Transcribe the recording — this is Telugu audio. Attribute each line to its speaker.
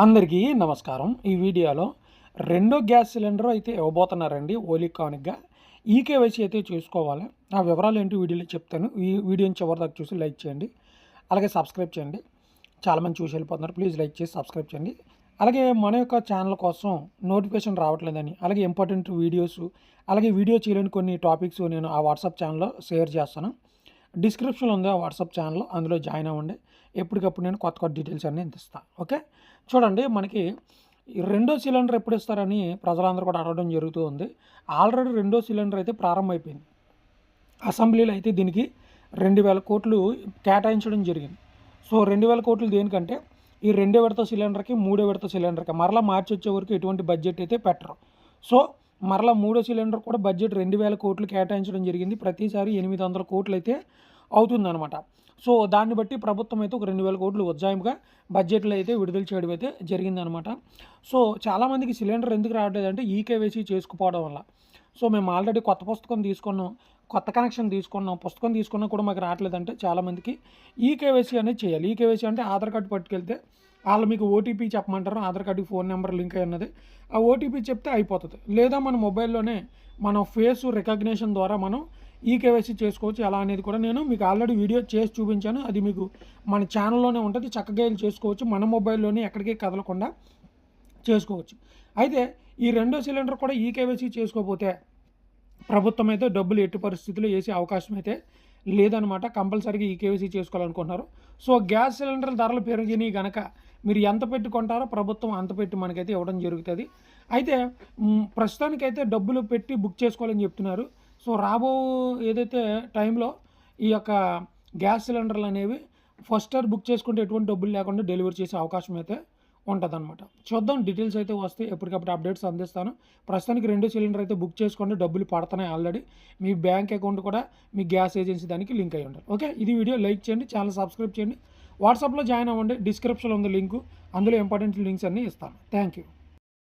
Speaker 1: అందరికీ నమస్కారం. ఈ వీడియోలో రెండో గ్యాస్ సిలిండర్ అయితే ఇవ్వబోతున్నారండి ఓలికానిక్గా ఈ కేవైసీ అయితే చూసుకోవాలి. ఆ వివరాలు ఏంటి వీడియోలో చెప్తాను. ఈ వీడియోని చివరి దాకా చూసి లైక్ చేయండి. అలాగే సబ్స్క్రైబ్ చేయండి. చాలామంది చూసి వెళ్ళిపోతున్నారు. ప్లీజ్ లైక్ చేసి సబ్స్క్రైబ్ చేయండి. అలాగే మన యొక్క ఛానల్ కోసం నోటిఫికేషన్ రావట్లేదని అలాగే ఇంపార్టెంట్ వీడియోస్ అలాగే వీడియో చేయలేని కొన్ని టాపిక్స్ నేను ఆ వాట్సాప్ ఛానల్లో షేర్ చేస్తాను. డిస్క్రిప్షన్లో ఉంది ఆ వాట్సాప్ ఛానల్ అందులో జాయిన్ అవ్వండి. ఎప్పటికప్పుడు నేను కొత్త కొత్త డీటెయిల్స్ అన్నీ ఇస్తాను ఓకే? చూడండి మనకి ఈ రెండో సిలిండర్ ఎప్పుడు ఇస్తారని ప్రజలందరూ కూడా అడగడం జరుగుతూ ఉంది. ఆల్రెడీ రెండో సిలిండర్ అయితే ప్రారంభమైపోయింది. అసెంబ్లీలో అయితే దీనికి రెండు వేల కోట్లు కేటాయించడం జరిగింది. సో రెండు వేల కోట్లు దేనికంటే ఈ రెండో విడత సిలిండర్కి మూడో విడత సిలిండర్కి మరలా మార్చి వచ్చే వరకు ఎటువంటి బడ్జెట్ అయితే పెట్టరు. సో మరలా మూడో సిలిండర్ కూడా బడ్జెట్ రెండు వేల కోట్లు కేటాయించడం జరిగింది. ప్రతిసారి ఎనిమిది వందల కోట్లు అయితే అవుతుందన్నమాట. సో దాన్ని బట్టి ప్రభుత్వం అయితే ఒక రెండు వేల కోట్లు ఉజ్జాయింపుగా బడ్జెట్లో అయితే విడుదల చేయడం అయితే జరిగిందనమాట. సో చాలామందికి సిలిండర్ ఎందుకు రావట్లేదు అంటే ఈకేవైసీ చేసుకుపోవడం వల్ల. సో మేము ఆల్రెడీ కొత్త పుస్తకం తీసుకున్నాం కొత్త కనెక్షన్ తీసుకున్నాం పుస్తకం తీసుకున్నా కూడా మాకు రావట్లేదంటే చాలామందికి ఈకేవైసీ అనేది చేయాలి. ఈకేవైసీ అంటే ఆధార్ కార్డు పట్టుకెళ్తే వాళ్ళు మీకు ఓటీపీ చెప్పమంటారు ఆధార్ కార్డుకి ఫోన్ నెంబర్ లింక్ అయి ఉన్నది. ఆ ఓటీపీ చెప్తే అయిపోతుంది. లేదా మన మొబైల్లోనే మన ఫేస్ రికగ్నేషన్ ద్వారా మనం ఈ కేవైసీ చేసుకోవచ్చు. ఎలా అనేది కూడా నేను మీకు ఆల్రెడీ వీడియో చేసి చూపించాను. అది మీకు మన ఛానల్లోనే ఉంటుంది. చక్కగా వెళ్ళి చేసుకోవచ్చు. మన మొబైల్లోనే ఎక్కడికి కదలకుండా చేసుకోవచ్చు. అయితే ఈ రెండో సిలిండర్ కూడా ఈ కేవైసీ చేసుకోకపోతే ప్రభుత్వం అయితే డబ్బులు ఎట్టి పరిస్థితుల్లో వేసే అవకాశం అయితే లేదనమాట కంపల్సరీగా ఈ కేవైసీ చేసుకోవాలనుకుంటున్నారు. సో గ్యాస్ సిలిండర్ల ధరలు పెరిగినాయి కనుక మీరు ఎంత పెట్టుకుంటారో ప్రభుత్వం అంత పెట్టి మనకైతే ఇవ్వడం జరుగుతుంది. అయితే ప్రస్తుతానికైతే డబ్బులు పెట్టి బుక్ చేసుకోవాలని చెప్తున్నారు. సో రాబో ఏదైతే టైంలో ఈ యొక్క గ్యాస్ సిలిండర్లు అనేవి ఫస్ట్ ఇయర్ బుక్ చేసుకుంటే ఎటువంటి డబ్బులు లేకుండా డెలివరీ చేసే అవకాశం అయితే ఉంటుందన్నమాట. చూద్దాం డీటెయిల్స్ అయితే వస్తే ఎప్పటికప్పుడు అప్డేట్స్ అందిస్తాను. ప్రస్తుతానికి రెండు సిలిండర్ అయితే బుక్ చేసుకోండి. డబ్బులు పడుతున్నాయి ఆల్రెడీ. మీ బ్యాంక్ అకౌంట్ కూడా మీ గ్యాస్ ఏజెన్సీ దానికి లింక్ అయి ఉండాలి. ఓకే? ఇది వీడియో లైక్ చేయండి ఛానల్ సబ్స్క్రైబ్ చేయండి. వాట్సాప్లో జాయిన్ అవ్వండి. డిస్క్రిప్షన్లో ఉంది లింకు. అందులో ఇంపార్టెంట్ లింక్స్ అన్నీ ఇస్తాను. Thank you.